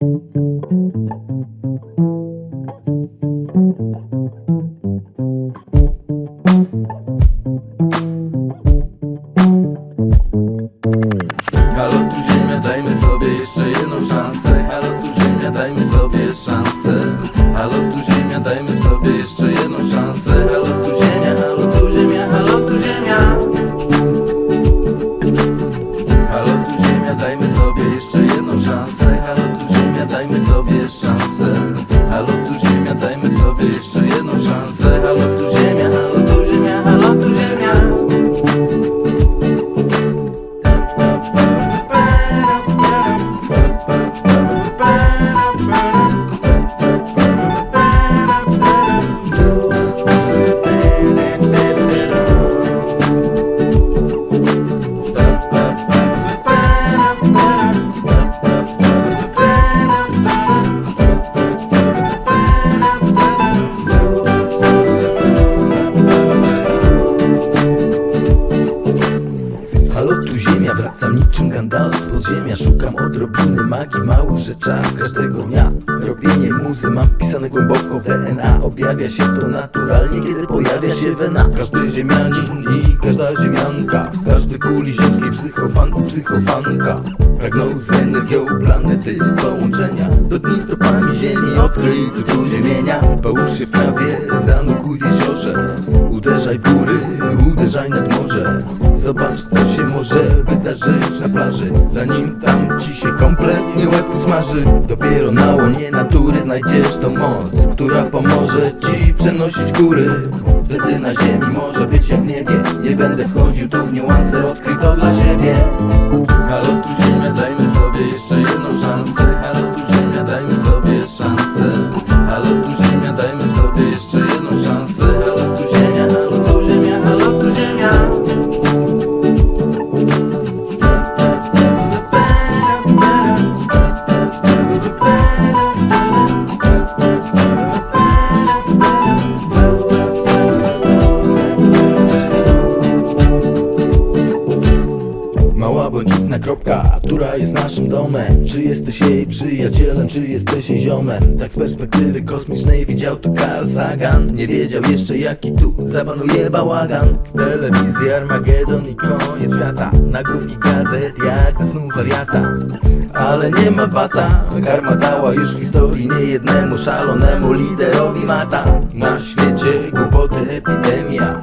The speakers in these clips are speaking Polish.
Tu ziemia, dajmy sobie jeszcze jedną szansę. Halo tu ziemia, dajmy sobie szansę. Tu ziemia, dajmy sobie jeszcze jedną szansę wracam niczym Gandalf z podziemia Szukam odrobiny magii w małych rzeczach każdego dnia. Robienie muzy mam wpisane głęboko w DNA Objawia się to naturalnie, kiedy pojawia się wena. Każdy ziemianin i każda ziemianka. Każdy kuli ziemskiej psychofan i psychofanka. Pragnął z energią planety połączenia. Do dni stopami ziemi odkryj tu ziemienia. Połóż się w trawie, zanukuj w jeziorze. Uderzaj w góry, uderzaj nad morze Zobacz co się może wydarzyć na plaży. Zanim tam ci się kompletnie łeb smaży Dopiero na łonie natury znajdziesz tą moc Która pomoże ci przenosić góry. Wtedy na ziemi może być jak w niebie. Nie będę wchodził tu w niuanse, odkryj to dla siebie. Tu dajmy sobie jeszcze jedną szansę która jest naszym domem. Czy jesteś jej przyjacielem, czy jesteś jej ziomem? Tak z perspektywy kosmicznej widział to Carl Sagan. Nie wiedział jeszcze jaki tu zapanuje bałagan. W telewizji Armagedon i koniec świata. Nagłówki gazet jak ze snu wariata. Ale nie ma bata. Karma dała już w historii niejednemu szalonemu liderowi mata. Na świecie głupoty epidemia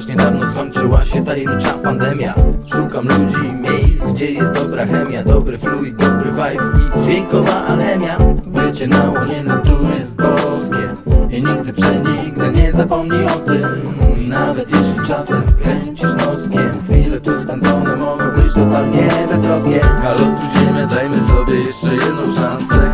Chociaż niedawno skończyła się tajemnicza pandemia. Szukam ludzi, miejsc, gdzie jest dobra chemia. Dobry fluid, dobry vibe i dźwiękowa alchemia Bycie na łonie natury jest boskie. I nigdy przenigdy nie zapomnij o tym. Nawet jeśli czasem kręcisz noskiem Chwile tu spędzone mogą być totalnie beztroskie. Halo tu ziemia, dajmy sobie jeszcze jedną szansę